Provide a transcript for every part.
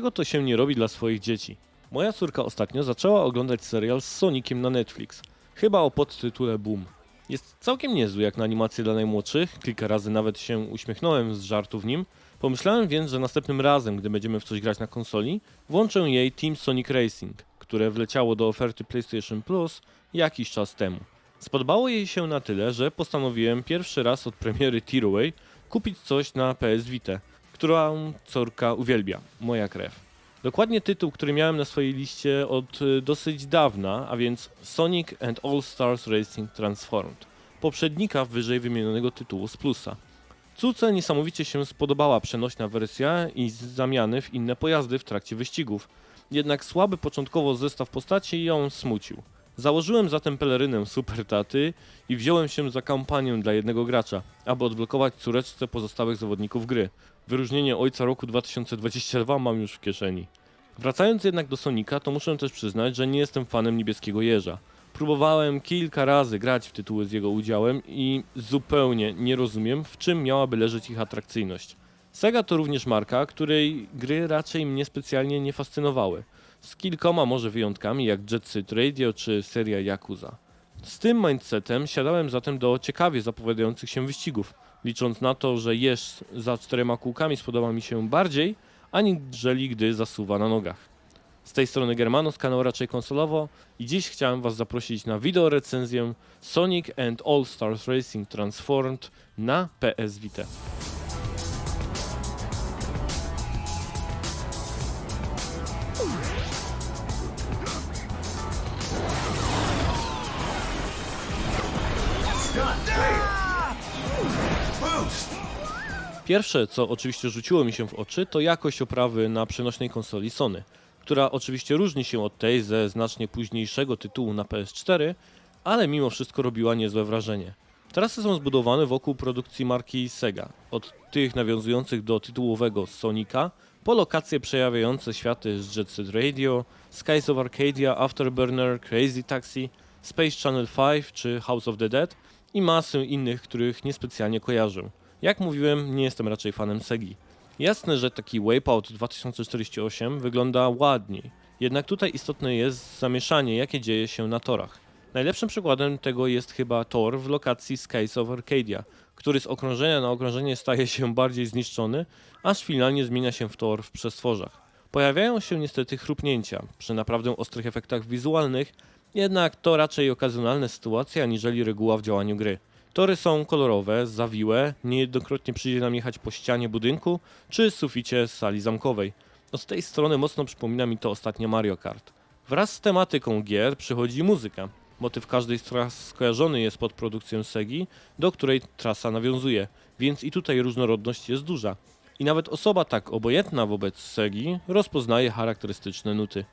dlaczego to się nie robi dla swoich dzieci? Moja córka ostatnio zaczęła oglądać serial z Soniciem na Netflix. Chyba o podtytule Boom. Jest całkiem niezły jak na animację dla najmłodszych, kilka razy nawet się uśmiechnąłem z żartu w nim. Pomyślałem więc, że następnym razem, gdy będziemy w coś grać na konsoli, włączę jej Team Sonic Racing, które wleciało do oferty PlayStation Plus jakiś czas temu. Spodobało jej się na tyle, że postanowiłem pierwszy raz od premiery Tearaway kupić coś na PS Vita, którą córka uwielbia, moja krew. Dokładnie tytuł, który miałem na swojej liście od y, dosyć dawna, a więc Sonic and All Stars Racing Transformed, poprzednika wyżej wymienionego tytułu z plusa. Córce niesamowicie się spodobała przenośna wersja i zamiany w inne pojazdy w trakcie wyścigów. Jednak słaby początkowo zestaw postaci ją smucił. Założyłem zatem pelerynę Super Taty i wziąłem się za kampanię dla jednego gracza, aby odblokować córeczce pozostałych zawodników gry. Wyróżnienie Ojca Roku 2022 mam już w kieszeni. Wracając jednak do Sonika, to muszę też przyznać, że nie jestem fanem niebieskiego jeża. Próbowałem kilka razy grać w tytuły z jego udziałem i zupełnie nie rozumiem, w czym miałaby leżeć ich atrakcyjność. Sega to również marka, której gry raczej mnie specjalnie nie fascynowały. Z kilkoma może wyjątkami, jak Jet Set Radio czy seria Yakuza. Z tym mindsetem siadałem zatem do ciekawie zapowiadających się wyścigów, licząc na to, że jeż za czterema kółkami spodoba mi się bardziej, aniżeli gdy zasuwa na nogach. Z tej strony Germano z kanału raczej konsolowo i dziś chciałem Was zaprosić na wideo recenzję Sonic and All Stars Racing Transformed na PS Vita. Pierwsze, co oczywiście rzuciło mi się w oczy, to jakość oprawy na przenośnej konsoli Sony, która oczywiście różni się od tej ze znacznie późniejszego tytułu na PS4, ale mimo wszystko robiła niezłe wrażenie. Trasy są zbudowane wokół produkcji marki Sega, od tych nawiązujących do tytułowego Sonika, po lokacje przejawiające światy z Jet Set Radio, Skies of Arcadia, Afterburner, Crazy Taxi, Space Channel 5 czy House of the Dead i masę innych, których niespecjalnie kojarzę. Jak mówiłem, nie jestem raczej fanem Segi. Jasne, że taki Wipeout 2048 wygląda ładniej, jednak tutaj istotne jest zamieszanie, jakie dzieje się na torach. Najlepszym przykładem tego jest chyba tor w lokacji Skies of Arcadia, który z okrążenia na okrążenie staje się bardziej zniszczony, aż finalnie zmienia się w tor w przestworzach. Pojawiają się niestety chrupnięcia przy naprawdę ostrych efektach wizualnych, jednak to raczej okazjonalne sytuacje aniżeli reguła w działaniu gry. Tory są kolorowe, zawiłe, niejednokrotnie przyjdzie nam jechać po ścianie budynku czy suficie sali zamkowej. Od tej strony mocno przypomina mi to ostatnio Mario Kart. Wraz z tematyką gier przychodzi muzyka. Motyw każdej z tras skojarzony jest pod produkcją Segi, do której trasa nawiązuje, więc i tutaj różnorodność jest duża. I nawet osoba tak obojętna wobec Segi rozpoznaje charakterystyczne nuty.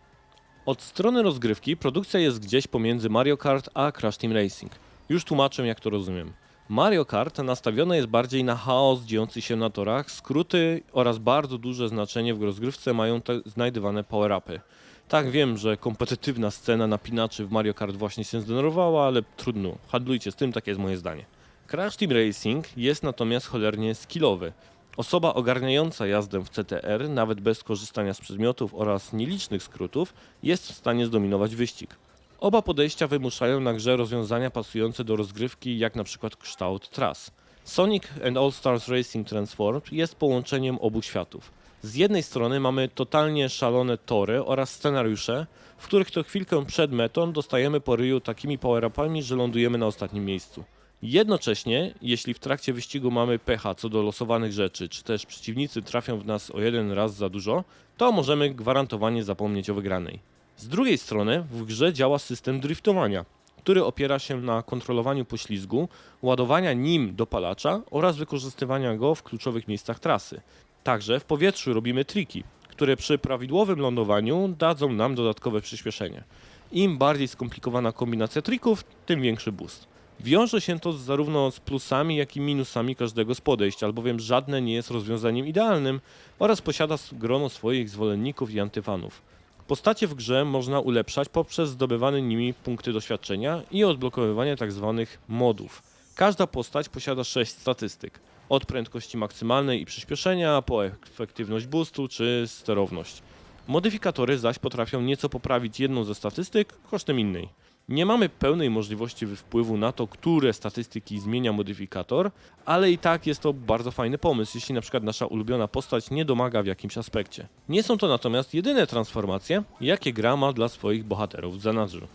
Od strony rozgrywki produkcja jest gdzieś pomiędzy Mario Kart a Crash Team Racing. Już tłumaczę jak to rozumiem. Mario Kart nastawione jest bardziej na chaos dziejący się na torach, skróty oraz bardzo duże znaczenie w rozgrywce mają te znajdywane power-upy. Tak wiem, że kompetytywna scena napinaczy w Mario Kart właśnie się zdenerwowała, ale trudno, handlujcie z tym, takie jest moje zdanie. Crash Team Racing jest natomiast cholernie skillowy. Osoba ogarniająca jazdę w CTR, nawet bez korzystania z przedmiotów oraz nielicznych skrótów, jest w stanie zdominować wyścig. Oba podejścia wymuszają na grze rozwiązania pasujące do rozgrywki, jak na przykład kształt tras. Sonic and All Stars Racing Transformed jest połączeniem obu światów. Z jednej strony mamy totalnie szalone tory oraz scenariusze, w których to chwilkę przed metą dostajemy po ryju takimi power-upami, że lądujemy na ostatnim miejscu. Jednocześnie, jeśli w trakcie wyścigu mamy pecha co do losowanych rzeczy, czy też przeciwnicy trafią w nas o jeden raz za dużo, to możemy gwarantowanie zapomnieć o wygranej. Z drugiej strony w grze działa system driftowania, który opiera się na kontrolowaniu poślizgu, ładowania nim dopalacza oraz wykorzystywania go w kluczowych miejscach trasy. Także w powietrzu robimy triki, które przy prawidłowym lądowaniu dadzą nam dodatkowe przyspieszenie. Im bardziej skomplikowana kombinacja trików, tym większy boost. Wiąże się to zarówno z plusami, jak i minusami każdego z podejść, albowiem żadne nie jest rozwiązaniem idealnym oraz posiada grono swoich zwolenników i antyfanów. Postacie w grze można ulepszać poprzez zdobywane nimi punkty doświadczenia i odblokowywanie tzw. modów. Każda postać posiada 6 statystyk. Od prędkości maksymalnej i przyspieszenia, po efektywność boostu czy sterowność. Modyfikatory zaś potrafią nieco poprawić jedną ze statystyk kosztem innej. Nie mamy pełnej możliwości wpływu na to, które statystyki zmienia modyfikator, ale i tak jest to bardzo fajny pomysł, jeśli na przykład nasza ulubiona postać nie domaga w jakimś aspekcie. Nie są to natomiast jedyne transformacje, jakie gra ma dla swoich bohaterów w zanadrzu.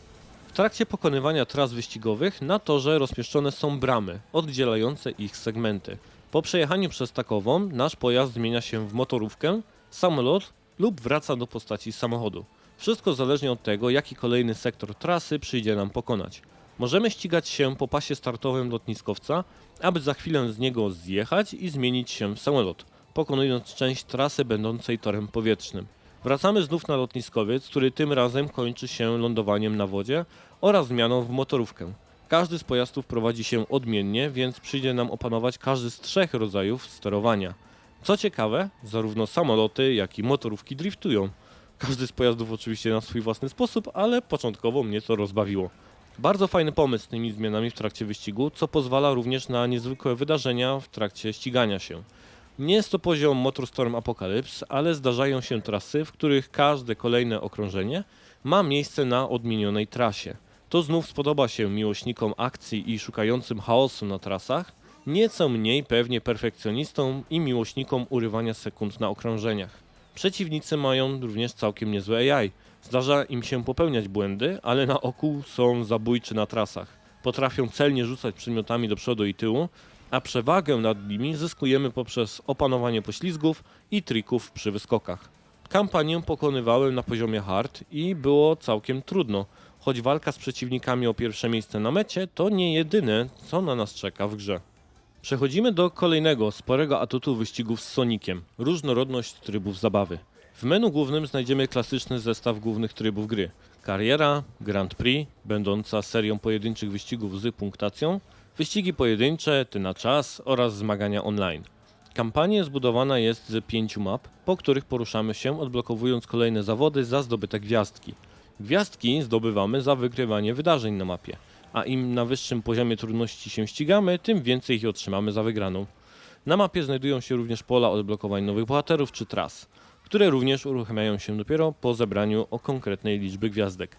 W trakcie pokonywania tras wyścigowych na torze rozmieszczone są bramy, oddzielające ich segmenty. Po przejechaniu przez takową nasz pojazd zmienia się w motorówkę, samolot lub wraca do postaci samochodu. Wszystko zależnie od tego, jaki kolejny sektor trasy przyjdzie nam pokonać. Możemy ścigać się po pasie startowym lotniskowca, aby za chwilę z niego zjechać i zmienić się w samolot, pokonując część trasy będącej torem powietrznym. Wracamy znów na lotniskowiec, który tym razem kończy się lądowaniem na wodzie oraz zmianą w motorówkę. Każdy z pojazdów prowadzi się odmiennie, więc przyjdzie nam opanować każdy z trzech rodzajów sterowania. Co ciekawe, zarówno samoloty, jak i motorówki driftują. Każdy z pojazdów oczywiście na swój własny sposób, ale początkowo mnie to rozbawiło. Bardzo fajny pomysł z tymi zmianami w trakcie wyścigu, co pozwala również na niezwykłe wydarzenia w trakcie ścigania się. Nie jest to poziom Motorstorm Apocalypse, ale zdarzają się trasy, w których każde kolejne okrążenie ma miejsce na odmienionej trasie. To znów spodoba się miłośnikom akcji i szukającym chaosu na trasach, nieco mniej pewnie perfekcjonistom i miłośnikom urywania sekund na okrążeniach. Przeciwnicy mają również całkiem niezłe AI. Zdarza im się popełniać błędy, ale na oku są zabójczy na trasach. Potrafią celnie rzucać przedmiotami do przodu i tyłu, a przewagę nad nimi zyskujemy poprzez opanowanie poślizgów i trików przy wyskokach. Kampanię pokonywałem na poziomie hard i było całkiem trudno, choć walka z przeciwnikami o pierwsze miejsce na mecie to nie jedyne, co na nas czeka w grze. Przechodzimy do kolejnego sporego atutu wyścigów z Soniciem różnorodność trybów zabawy. W menu głównym znajdziemy klasyczny zestaw głównych trybów gry: kariera, Grand Prix, będąca serią pojedynczych wyścigów z punktacją, wyścigi pojedyncze, ty na czas oraz zmagania online. Kampania zbudowana jest z pięciu map, po których poruszamy się, odblokowując kolejne zawody za zdobyte gwiazdki. Gwiazdki zdobywamy za wygrywanie wydarzeń na mapie a im na wyższym poziomie trudności się ścigamy, tym więcej ich otrzymamy za wygraną. Na mapie znajdują się również pola odblokowań nowych bohaterów czy tras, które również uruchamiają się dopiero po zebraniu o konkretnej liczby gwiazdek.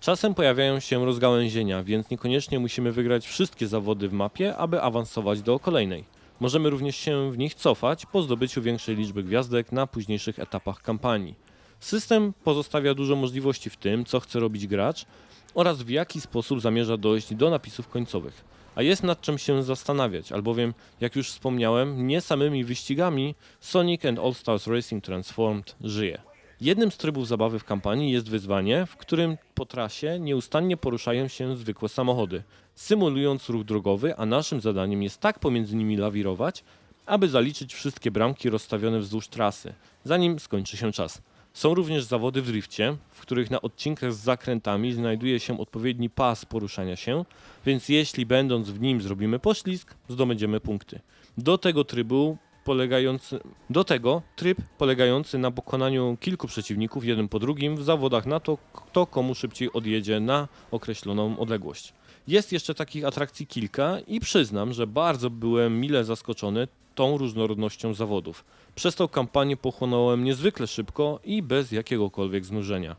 Czasem pojawiają się rozgałęzienia, więc niekoniecznie musimy wygrać wszystkie zawody w mapie, aby awansować do kolejnej. Możemy również się w nich cofać po zdobyciu większej liczby gwiazdek na późniejszych etapach kampanii. System pozostawia dużo możliwości w tym, co chce robić gracz, oraz w jaki sposób zamierza dojść do napisów końcowych. A jest nad czym się zastanawiać, albowiem, jak już wspomniałem, nie samymi wyścigami Sonic and All Stars Racing Transformed żyje. Jednym z trybów zabawy w kampanii jest wyzwanie, w którym po trasie nieustannie poruszają się zwykłe samochody, symulując ruch drogowy, a naszym zadaniem jest tak pomiędzy nimi lawirować, aby zaliczyć wszystkie bramki rozstawione wzdłuż trasy, zanim skończy się czas. Są również zawody w drifcie, w których na odcinkach z zakrętami znajduje się odpowiedni pas poruszania się, więc jeśli będąc w nim zrobimy poślizg, zdobędziemy punkty. Do tego trybu polegający, do tego tryb polegający na pokonaniu kilku przeciwników jeden po drugim w zawodach na to, kto komu szybciej odjedzie na określoną odległość. Jest jeszcze takich atrakcji kilka i przyznam, że bardzo byłem mile zaskoczony tą różnorodnością zawodów. Przez tą kampanię pochłonąłem niezwykle szybko i bez jakiegokolwiek znużenia.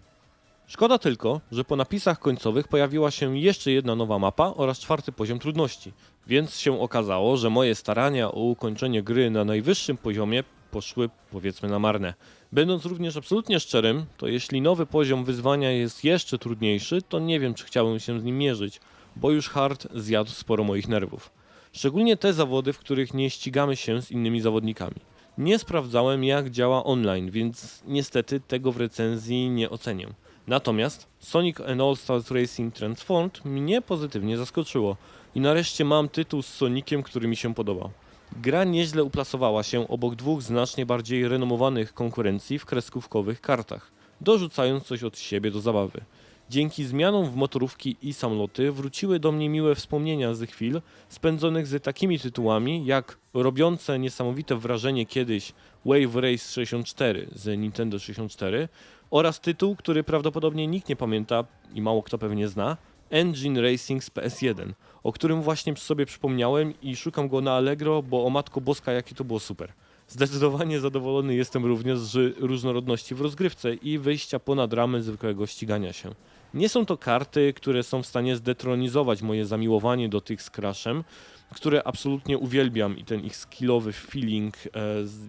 Szkoda tylko, że po napisach końcowych pojawiła się jeszcze jedna nowa mapa oraz czwarty poziom trudności, więc się okazało, że moje starania o ukończenie gry na najwyższym poziomie poszły powiedzmy na marne. Będąc również absolutnie szczerym, to jeśli nowy poziom wyzwania jest jeszcze trudniejszy, to nie wiem czy chciałbym się z nim mierzyć, bo już hard zjadł sporo moich nerwów. Szczególnie te zawody, w których nie ścigamy się z innymi zawodnikami. Nie sprawdzałem jak działa online, więc niestety tego w recenzji nie ocenię. Natomiast Sonic and All Stars Racing Transformed mnie pozytywnie zaskoczyło i nareszcie mam tytuł z Soniciem, który mi się podobał. Gra nieźle uplasowała się obok dwóch znacznie bardziej renomowanych konkurencji w kreskówkowych kartach, dorzucając coś od siebie do zabawy. Dzięki zmianom w motorówki i samoloty wróciły do mnie miłe wspomnienia ze chwil spędzonych z takimi tytułami jak robiące niesamowite wrażenie kiedyś Wave Race 64 z Nintendo 64 oraz tytuł, który prawdopodobnie nikt nie pamięta i mało kto pewnie zna, Engine Racing z PS1, o którym właśnie sobie przypomniałem i szukam go na Allegro, bo o matko boska jakie to było super. Zdecydowanie zadowolony jestem również z różnorodności w rozgrywce i wyjścia ponad ramy zwykłego ścigania się. Nie są to karty, które są w stanie zdetronizować moje zamiłowanie do tych z Crashem, które absolutnie uwielbiam i ten ich skillowy feeling e,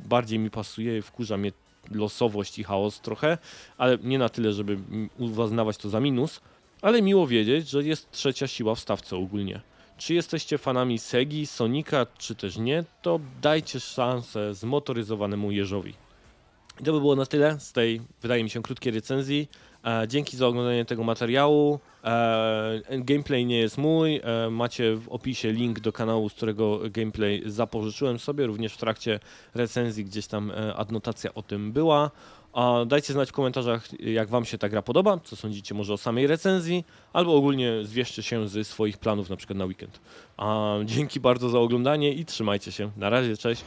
bardziej mi pasuje, wkurza mnie losowość i chaos trochę, ale nie na tyle, żeby uznawać to za minus, ale miło wiedzieć, że jest trzecia siła w stawce ogólnie. Czy jesteście fanami Segi, Sonika, czy też nie, to dajcie szansę zmotoryzowanemu jeżowi. I to by było na tyle z tej, wydaje mi się, krótkiej recenzji. E, dzięki za oglądanie tego materiału. E, gameplay nie jest mój. E, macie w opisie link do kanału, z którego gameplay zapożyczyłem sobie, również w trakcie recenzji gdzieś tam e, adnotacja o tym była. Dajcie znać w komentarzach, jak Wam się ta gra podoba, co sądzicie może o samej recenzji, albo ogólnie zwierzcie się ze swoich planów na przykład na weekend. Dzięki bardzo za oglądanie i trzymajcie się. Na razie, cześć.